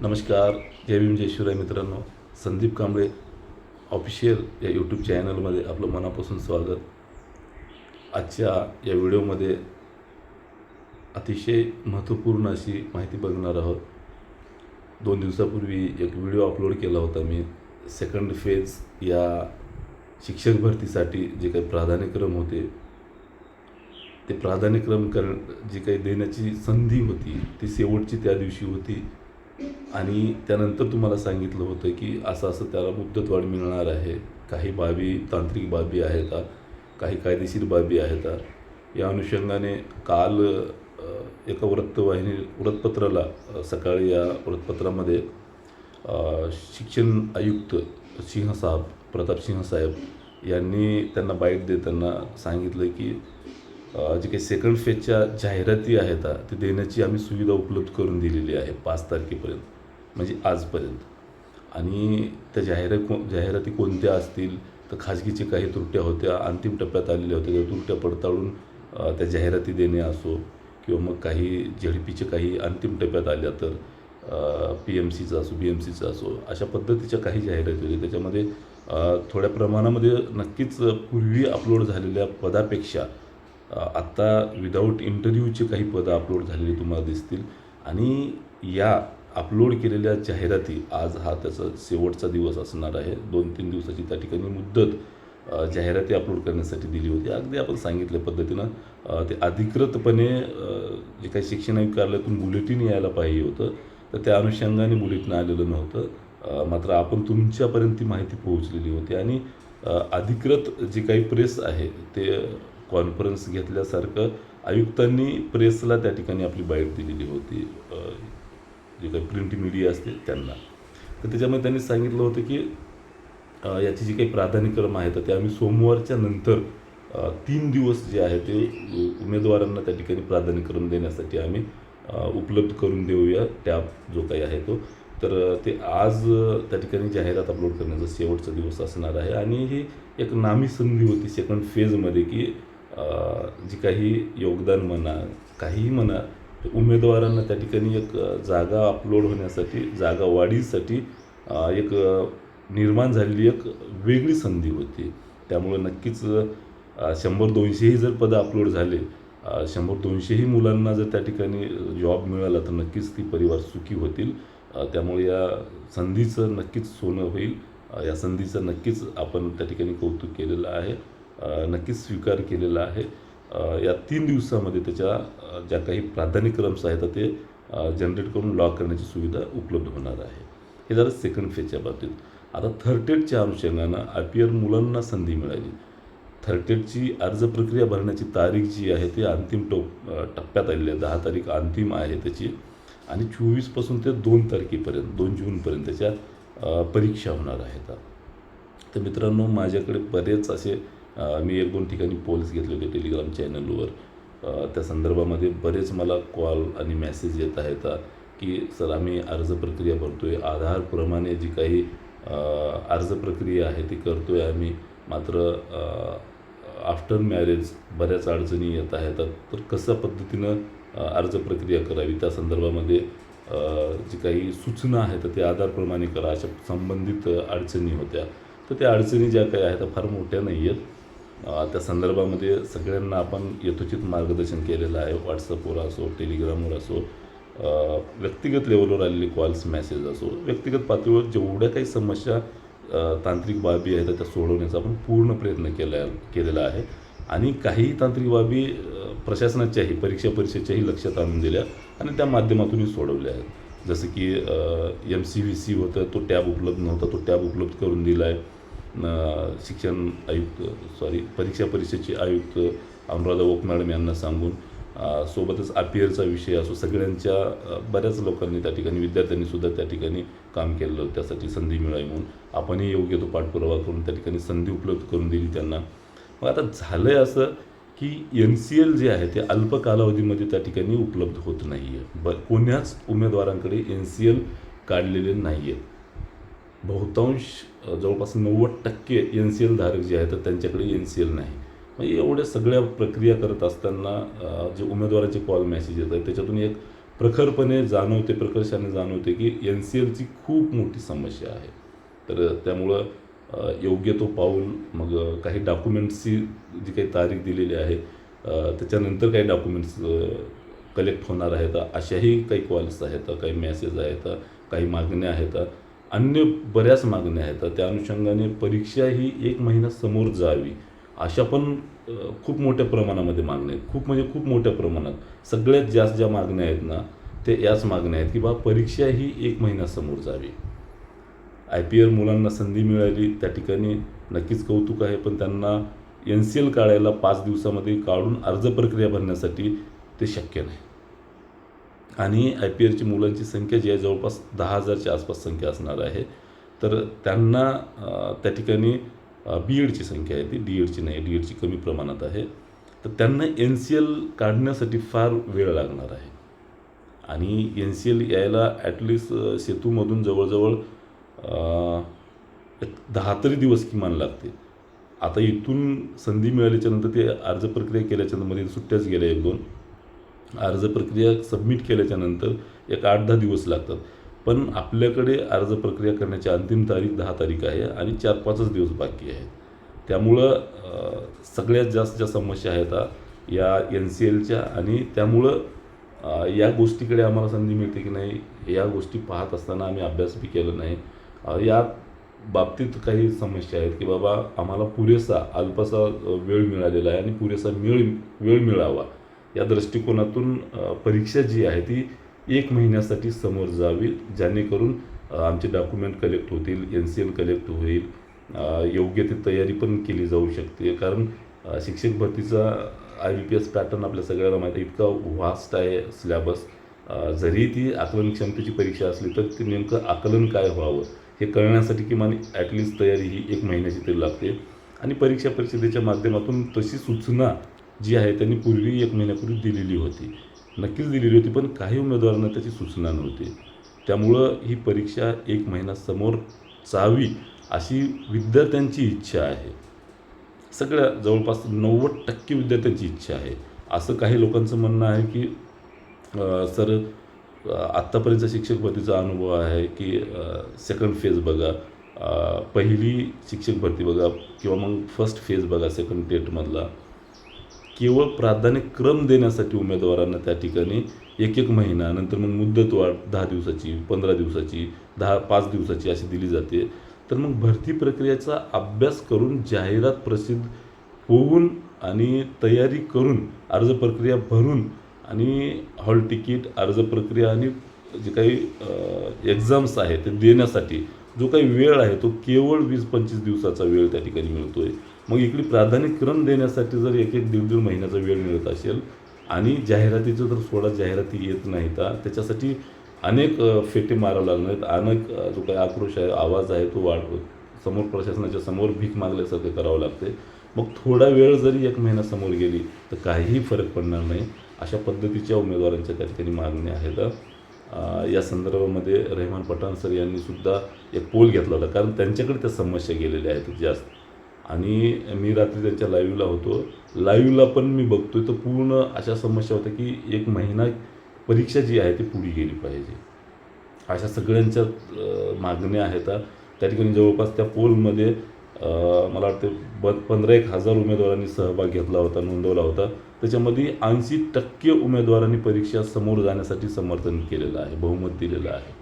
नमस्कार जय भीम जय शिवराय मित्रांनो. संदीप कांबळे ऑफिशियल या यूट्यूब चॅनलमध्ये आपलं मनापासून स्वागत. आजच्या या व्हिडिओमध्ये अतिशय महत्त्वपूर्ण अशी माहिती बघणार आहोत. दोन दिवसापूर्वी एक व्हिडिओ अपलोड केला होता मी. सेकंड फेज या शिक्षक भरतीसाठी जे काही प्राधान्यक्रम होते ते प्राधान्यक्रम कर जी काही देण्याची संधी होती ती शेवटची त्या दिवशी होती. आणि त्यानंतर तुम्हाला सांगितलं होतं की असं असं त्याला मुदतवाढ मिळणार आहे. काही बाबी तांत्रिक बाबी आहेत का काही कायदेशीर बाबी आहेत. का या अनुषंगाने काल एका वृत्तवाहिनी वृत्तपत्राला सकाळी या वृत्तपत्रामध्ये शिक्षण आयुक्त सिंहसाहेब प्रताप सिंहसाहेब यांनी त्यांना बाईट देताना सांगितलं की जे काही सेकंड फेजच्या जाहिराती आहेत ते देण्याची आम्ही सुविधा उपलब्ध करून दिलेली आहे पाच तारखेपर्यंत म्हणजे आजपर्यंत. आणि त्या जाहिरात को जाहिराती कोणत्या असतील तर खाजगीचे काही त्रुट्या होत्या अंतिम टप्प्यात आलेल्या होत्या त्या त्रुट्या पडताळून त्या जाहिराती देणे असो किंवा मग काही झेडपीचे काही अंतिम टप्प्यात आल्या तर पी एम सीचा असो बी एम सीचा असो अशा पद्धतीच्या काही जाहिराती होत्या. त्याच्यामध्ये थोड्या प्रमाणामध्ये नक्कीच पूर्वी अपलोड झालेल्या पदापेक्षा आत्ता विदाऊट इंटरव्ह्यूचे काही पदं अपलोड झालेली तुम्हाला दिसतील. आणि या अपलोड केलेल्या जाहिराती आज हा त्याचा शेवटचा दिवस असणार आहे. दोन तीन दिवसाची त्या ठिकाणी मुद्दत जाहिराती अपलोड करण्यासाठी दिली होती. अगदी आपण सांगितल्या पद्धतीनं ते अधिकृतपणे जे काही शिक्षण कार्यालयातून बुलेटिन यायला पाहिजे होतं तर त्या अनुषंगाने बुलेटिन आलेलं नव्हतं. मात्र आपण तुमच्यापर्यंत ती माहिती पोहोचलेली होती. आणि अधिकृत जे काही प्रेस आहे ते कॉन्फरन्स घेतल्यासारखं आयुक्तांनी प्रेसला त्या ठिकाणी आपली बाईट दिलेली होती. जे काही प्रिंट मीडिया असते त्यांना. तर त्याच्यामध्ये त्यांनी सांगितलं होतं की याची जी काही प्राधान्यक्रम आहेत ते आम्ही सोमवारच्या नंतर तीन दिवस जे आहे ते उमेदवारांना त्या ठिकाणी प्राधान्यक्रम देण्यासाठी आम्ही उपलब्ध करून देऊया टॅब जो काही आहे तो. तर ते आज त्या ठिकाणी जाहिरात अपलोड करण्याचा शेवटचा दिवस असणार आहे. आणि ही एक नामी संधी होती सेकंड फेजमध्ये की जी काही योगदान म्हणा काहीही म्हणा उमेदवारांना त्या ठिकाणी एक जागा अपलोड होण्यासाठी जागा वाढीसाठी एक निर्माण झालेली एक वेगळी संधी होती. त्यामुळे नक्कीच शंभर दोनशेही जर पदं अपलोड झाले शंभर दोनशेही मुलांना जर त्या ठिकाणी जॉब मिळाला तर नक्कीच ती परिवार सुखी होतील. त्यामुळे या संधीचं नक्कीच सोनं होईल. या संधीचं नक्कीच आपण त्या ठिकाणी कौतुक केलेलं आहे. नक्कीच स्वीकार केलेला आहे. या तीन दिवसामध्ये त्याच्या ज्या काही प्राधान्यक्रम्स आहेत ते जनरेट करून लॉक करण्याची सुविधा उपलब्ध होणार आहे. हे झालं सेकंड फेजच्या बाबतीत. आता थर्ड टेटच्या अनुषंगानं आय पी एल मुलांना संधी मिळाली. थर्ड टेटची अर्ज प्रक्रिया भरण्याची तारीख जी आहे ती अंतिम टोप टप्प्यात आलेली आहे. दहा तारीख अंतिम आहे त्याची. आणि चोवीसपासून ते दोन तारखेपर्यंत दोन जूनपर्यंत त्याच्या परीक्षा होणार आहेत. तर मित्रांनो माझ्याकडे बरेच असे मी एक दोन ठिकाणी पोल्स घेतले होते टेलिग्राम चॅनलवर त्या संदर्भामध्ये बरेच मला कॉल आणि मेसेज येत आहेत की सर आम्ही अर्ज प्रक्रिया भरतोय. आधारप्रमाणे जी काही अर्ज प्रक्रिया आहे ती करतो आहे आम्ही. मात्र आफ्टर मॅरेज बऱ्याच अडचणी येत आहेत. तर कशा पद्धतीनं अर्ज प्रक्रिया करावी? त्या संदर्भामध्ये जी काही सूचना आहेत ते आधारप्रमाणे करा. अशा संबंधित अडचणी होत्या. तर त्या अडचणी ज्या काही आहेत त्या फार मोठ्या नाही आहेत त्या संदर्भामध्ये सगळ्यांना आपण यथोचित मार्गदर्शन केलेलं आहे. व्हॉट्सअपवर असो टेलिग्रामवर असो व्यक्तिगत लेवलवर आलेले कॉल्स मेसेज असो व्यक्तिगत पातळीवर जेवढ्या काही समस्या तांत्रिक बाबी आहेत त्या सोडवण्याचा आपण पूर्ण प्रयत्न केला केलेला आहे. आणि काही तांत्रिक बाबी प्रशासनाच्याही परीक्षा परीक्षेच्याही लक्षात आणून दिल्या आणि त्या माध्यमातूनही सोडवल्या आहेत. जसं की एम सी व्ही सी होतं तो टॅब उपलब्ध नव्हता तो टॅब उपलब्ध करून दिला आहे शिक्षण आयुक्त सॉरी परीक्षा परिषदेचे आयुक्त अनुराधा ओक मॅडम यांना सांगून सोबतच अपियरचा विषय असो सगळ्यांच्या बऱ्याच लोकांनी त्या ठिकाणी विद्यार्थ्यांनी सुद्धा त्या ठिकाणी काम केलं त्यासाठी संधी मिळावी म्हणून आपणही योग्य तो पाठपुरावा करून त्या ठिकाणी संधी उपलब्ध करून दिली त्यांना. मग आता झालं आहे असं की एन सी एल जे आहे ते अल्प कालावधीमध्ये त्या ठिकाणी उपलब्ध होत नाही आहे ब कोण्याच उमेदवारांकडे एन सी एल काढलेले नाही आहेत बहुतांश जवळपास नव्वद टक्के एन सी एल धारक जे आहेत तर त्यांच्याकडे एन सी एल नाही. मग एवढ्या सगळ्या प्रक्रिया करत असताना जे उमेदवाराचे कॉल मेसेज येत आहेत त्याच्यातून एक प्रखरपणे जाणवते प्रकर्षाने जाणवते की एन सी एलची खूप मोठी समस्या आहे. तर त्यामुळं योग्य तो पाऊल मग काही डॉक्युमेंट्सची जी काही तारीख दिलेली आहे त्याच्यानंतर काही डॉक्युमेंट्स कलेक्ट होणार आहेत अशाही काही कॉल्स आहेत काही मेसेज आहेत काही मागण्या आहेत अन्य बऱ्याच मागण्या आहेत. त्या अनुषंगाने परीक्षा ही एक महिना समोर जावी. अशा पण खूप मोठ्या प्रमाणामध्ये मागण्या आहेत. खूप म्हणजे खूप मोठ्या प्रमाणात. सगळ्यात जास्त ज्या मागण्या आहेत ना ते याच मागण्या आहेत की बा परीक्षा ही एक महिना समोर जावी. आय पी एल मुलांना संधी मिळाली त्या ठिकाणी नक्कीच कौतुक आहे पण त्यांना एन सी एल काढायला पाच दिवसामध्ये काढून अर्ज प्रक्रिया भरण्यासाठी ते शक्य नाही. आणि आय पी एलची मुलांची संख्या जी आहे जवळपास दहा हजारच्या आसपास संख्या असणार आहे. तर त्यांना त्या ठिकाणी बी एडची संख्या आहे ती. डी एडची नाही डी एडची कमी प्रमाणात आहे. तर त्यांना एन सी एल काढण्यासाठी फार वेळ लागणार आहे. आणि एन सी एल यायला ॲटलिस्ट सेतूमधून जवळजवळ एक दहा तरी दिवस किमान लागते आता इथून संधी मिळाल्याच्यानंतर ते अर्ज प्रक्रिया केल्याच्यानंतरमध्ये सुट्ट्याच गेल्या एक दोन. अर्ज प्रक्रिया सबमिट केल्याच्यानंतर एक आठ दहा दिवस लागतात. पण आपल्याकडे अर्ज प्रक्रिया करण्याची अंतिम तारीख दहा तारीख आहे आणि चार पाचच दिवस बाकी आहेत. त्यामुळं सगळ्यात जास्त ज्या समस्या आहेत या एन सी एलच्या आणि त्यामुळं या गोष्टीकडे आम्हाला संधी मिळते की नाही या गोष्टी पाहत असताना आम्ही अभ्यास बी केला नाही. या बाबतीत काही समस्या आहेत की बाबा आम्हाला पुरेसा अल्पसा वेळ मिळालेला आहे आणि पुरेसा मेळ वेळ मिळावा. या दृष्टिकोनातून परीक्षा जी आहे ती एक महिन्यासाठी समोर जावी जेणेकरून आमचे डॉक्युमेंट कलेक्ट होतील एन सी एल कलेक्ट होईल योग्य ती तयारी पण केली जाऊ शकते. कारण शिक्षक भरतीचा I B P S pattern आपल्या सगळ्याला माहिती आहे इतका व्हास्ट आहे सिलॅबस. जरी ती आकलन क्षमतेची परीक्षा असली तर ते नेमकं आकलन काय व्हावं हे कळण्यासाठी किमान ॲटलिस्ट तयारी ही एक महिन्याची तरी लागते. आणि परीक्षा परिषदेच्या माध्यमातून तशी सूचना जी आहे त्यांनी पूर्वी एक महिन्यापूर्वी दिलेली होती. नक्कीच दिलेली होती पण काही उमेदवारांना त्याची सूचना नव्हती. त्यामुळं ही परीक्षा एक महिना समोर जावी अशी विद्यार्थ्यांची इच्छा आहे. सगळ्या जवळपास नव्वद टक्के विद्यार्थ्यांची इच्छा आहे. असं काही लोकांचं म्हणणं आहे की सर आत्तापर्यंत आत्तापर्यंतचा शिक्षक भरतीचा अनुभव आहे की सेकंड फेज बघा. पहिली शिक्षक भरती बघा किंवा मग फर्स्ट फेज बघा सेकंड डेटमधला केवळ प्राधान्य क्रम देण्यासाठी उमेदवारांना त्या ठिकाणी एक एक महिना नंतर मग मुदतवाढ दहा दिवसाची पंधरा दिवसाची दहा पाच दिवसाची अशी दिली जाते. तर मग भरती प्रक्रियेचा अभ्यास करून जाहिरात प्रसिद्ध होऊन आणि तयारी करून अर्ज प्रक्रिया भरून आणि हॉल तिकीट अर्ज प्रक्रिया आणि जे काही एक्झाम्स आहे ते देण्यासाठी जो काही वेळ आहे तो केवळ वीस पंचवीस दिवसाचा वेळ त्या ठिकाणी मिळतो आहे मग इकडे प्राधान्यक्रम देण्यासाठी जर एक एक दीड दीड महिन्याचा वेळ मिळत असेल आणि जाहिरातीचं जर सोडा जाहिराती येत नाही तर त्याच्यासाठी अनेक फेटे मारावं लागणार आहेत. अनेक जो काही आक्रोश आहे आवाज आहे तो वाढ समोर प्रशासनाच्या समोर भीक मागल्यासारखं करावं लागते मग थोडा वेळ जरी एक महिना समोर गेली तर काहीही फरक पडणार नाही. अशा पद्धतीच्या उमेदवारांच्या त्या ठिकाणी मागण्या आहेत. या संदर्भामध्ये रेहमान पठाण सर यांनी सुद्धा एक पोल घेतला होता. कारण त्यांच्याकडे त्या समस्या गेलेल्या आहेत जास्त. आणि मी रात्री त्यांच्या लाईव्हला होतो. लाईव्हला पण मी बघतोय. तर पूर्ण अशा समस्या होत्या की एक महिना परीक्षा जी आहे ती पुढे गेली पाहिजे. अशा सगळ्यांच्या मागण्या आहेत. त्या ठिकाणी जवळपास त्या पोलमध्ये मला वाटते ब पंधरा एक हजार उमेदवारांनी सहभाग घेतला होता नोंदवला होता. त्याच्यामध्ये ऐंशी टक्के उमेदवारांनी परीक्षा समोर जाण्यासाठी समर्थन केलेलं आहे बहुमत दिलेलं आहे.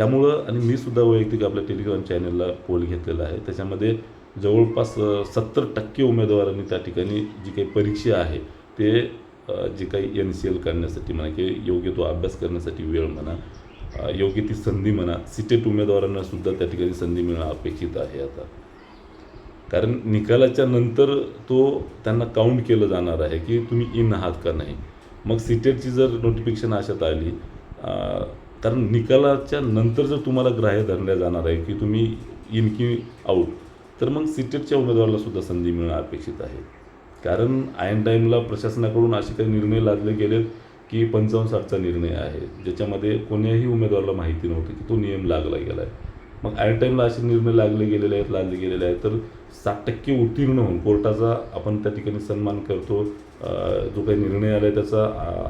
त्यामुळं आणि मी सुद्धा वैयक्तिक आपल्या टेलिग्राम चॅनलला पोल घेतलेला आहे. त्याच्यामध्ये जवळपास सत्तर टक्के उमेदवारांनी त्या ठिकाणी जी काही परीक्षा आहे ते जे काही एन सी एल करण्यासाठी म्हणा की योग्य तो अभ्यास करण्यासाठी वेळ म्हणा योग्य ती संधी म्हणा सिटेट उमेदवारांना सुद्धा त्या ठिकाणी संधी मिळणं अपेक्षित आहे आता. कारण निकालाच्या नंतर तो त्यांना काउंट केलं जाणार आहे की तुम्ही इन आहात का नाही. मग सीटेटची जर नोटिफिकेशन अशात आली कारण निकालाच्या नंतर जर तुम्हाला ग्राह्य धरल्या जाणार आहे की तुम्ही इन की आऊट तर मग सिटेटच्या उमेदवाराला सुद्धा संधी मिळणं अपेक्षित आहे. कारण आयन टाईमला प्रशासनाकडून असे काही निर्णय लादले गेलेत की पंचावन्न साठचा निर्णय आहे. ज्याच्यामध्ये कोण्याही उमेदवाराला माहिती नव्हती की तो नियम लागला गेला आहे मग आयन टाईमला असे निर्णय लागले गेलेले आहेत लादले गेलेले आहेत तर साठ टक्के उत्तीर्ण होऊन कोर्टाचा आपण त्या ठिकाणी सन्मान करतो. जो काही निर्णय आला आहे त्याचा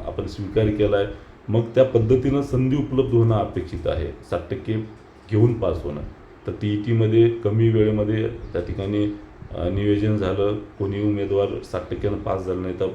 आपण स्वीकार केला आहे मग त्या पद्धतीनं संधी उपलब्ध होणं अपेक्षित आहे. साठ टक्के घेऊन पास होणं. तर टी ई टीमध्ये कमी वेळेमध्ये त्या ठिकाणी नियोजन झालं. कोणी उमेदवार साठ टक्क्यानं पास झालं नाही तर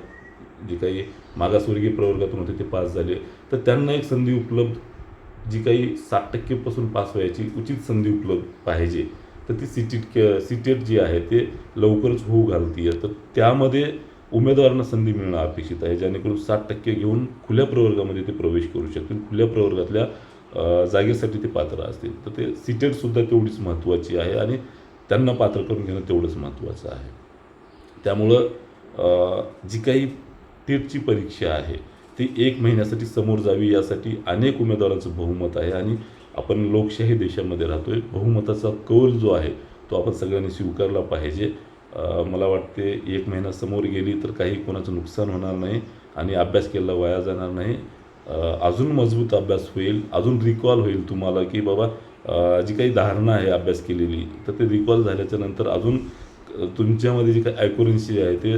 जे काही मागासवर्गीय प्रवर्गातून होते ते पास झाले. तर त्यांना एक संधी उपलब्ध जी काही साठ टक्केपासून पास व्हायची उचित संधी उपलब्ध पाहिजे. तर ती सीटेट सिटेट जी आहे ते लवकरच होऊ घालतीये. तर त्यामध्ये उमेदवारांना संधी मिळणं अपेक्षित आहे जेणेकरून साठ टक्के घेऊन खुल्या प्रवर्गामध्ये ते प्रवेश करू शकतील. खुल्या प्रवर्गातल्या जागेसाठी ते पात्र असतील. तर ते सीटेटसुद्धा तेवढीच महत्त्वाची आहे आणि त्यांना पात्र करून घेणं तेवढंच महत्त्वाचं आहे. त्यामुळं जी काही टेटची परीक्षा आहे ती एक महिन्यासाठी समोर जावी यासाठी अनेक उमेदवारांचं बहुमत आहे आणि आपण लोकशाही देशामध्ये राहतोय. बहुमताचा कौल जो आहे तो आपण सगळ्यांनी स्वीकारला पाहिजे. मला वाटते एक महिना समोर गेली तर काही कोणाचं नुकसान होणार नाही आणि अभ्यास केला वाया जाणार नाही. अजून मजबूत अभ्यास होईल अजून रिकॉल होईल तुम्हाला की बाबा जी काही धारणा आहे अभ्यास केलेली तर ते रिकॉल झाल्याच्यानंतर अजून तुमच्यामध्ये जी काही ॲक्युरन्सी आहे ते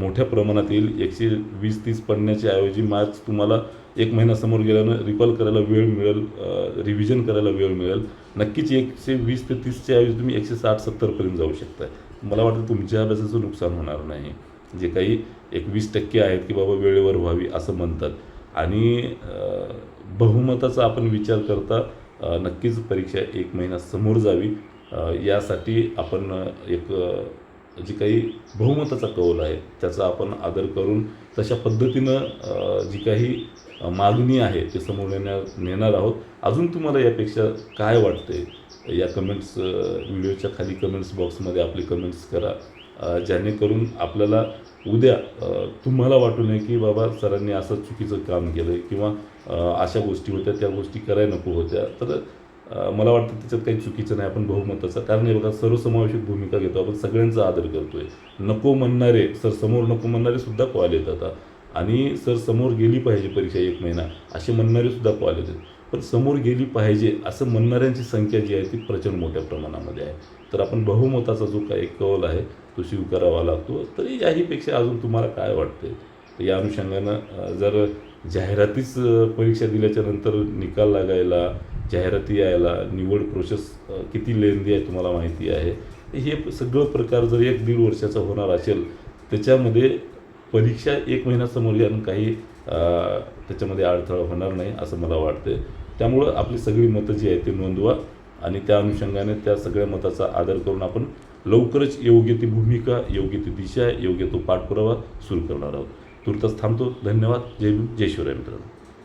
मोठ्या प्रमाणात येईल. एकशे वीस तीस पडण्याच्या ऐवजी मार्क्स तुम्हाला एक महिना समोर गेल्यानं रिकॉल करायला वेळ मिळेल रिव्हिजन करायला वेळ मिळेल. नक्कीच एकशे वीस ते तीसच्या ऐवजी तुम्ही एकशे साठ सत्तरपर्यंत जाऊ शकता मला वाटतं तुमच्या अभ्यासाचं नुकसान होणार नाही. जे काही एक वीस टक्के आहेत की बाबा वेळेवर व्हावी असं म्हणतात. आणि बहुमताचा आपण विचार करता नक्कीच परीक्षा एक महिना समोर जावी. यासाठी आपण एक जी काही बहुमताचा कौल आहे त्याचा आपण आदर करून तशा पद्धतीनं जी काही मागणी आहे ते समोर नेणार नेणार आहोत. अजून तुम्हाला यापेक्षा काय वाटते या कमेंट्स व्हिडिओच्या खाली कमेंट्स बॉक्समध्ये आपले कमेंट्स करा. जेणेकरून आपल्याला उद्या तुम्हाला वाटू नये की बाबा सरांनी असं चुकीचं काम केलं आहे किंवा अशा गोष्टी होत्या त्या गोष्टी करायला नको होत्या. तर मला वाटतं त्याच्यात काही चुकीचं नाही आपण बहुमताचं. कारण हे बघा सर्वसमावेशक भूमिका घेतो आपण सगळ्यांचा आदर करतोय. नको म्हणणारे सर समोर नको म्हणणारे सुद्धा कॉल येतात. आता. आणि सर समोर गेली पाहिजे परीक्षा एक महिना असे म्हणणारे सुद्धा कॉल येतात. पण समोर गेली पाहिजे असं म्हणणाऱ्यांची संख्या जी आहे ती प्रचंड मोठ्या प्रमाणामध्ये आहे. तर आपण बहुमताचा जो काही कौल आहे तो स्वीकारावा लागतो. तरी याहीपेक्षा अजून तुम्हाला काय वाटते तर या अनुषंगानं जर जाहिरातीच परीक्षा दिल्याच्या नंतर निकाल लागायला जाहिराती यायला निवड प्रोसेस किती लेंदी आहे तुम्हाला माहिती आहे? हे सगळं प्रकार जर एक दीड वर्षाचा होणार असेल त्याच्यामध्ये परीक्षा एक महिना समोर येऊन काही त्याच्यामध्ये अडथळा होणार नाही असं मला वाटतं त्यामुळं आपली सगळी मतं जी आहेत ती नोंदवा आणि त्या अनुषंगाने त्या सगळ्या मताचा आदर करून आपण लवकरच योग्य ती भूमिका योग्य ती दिशा योग्य तो पाठपुरावा सुरू करणार आहोत. तुर्तास थांबतो. धन्यवाद. जय भीम. जय शिवराय मित्रांनो.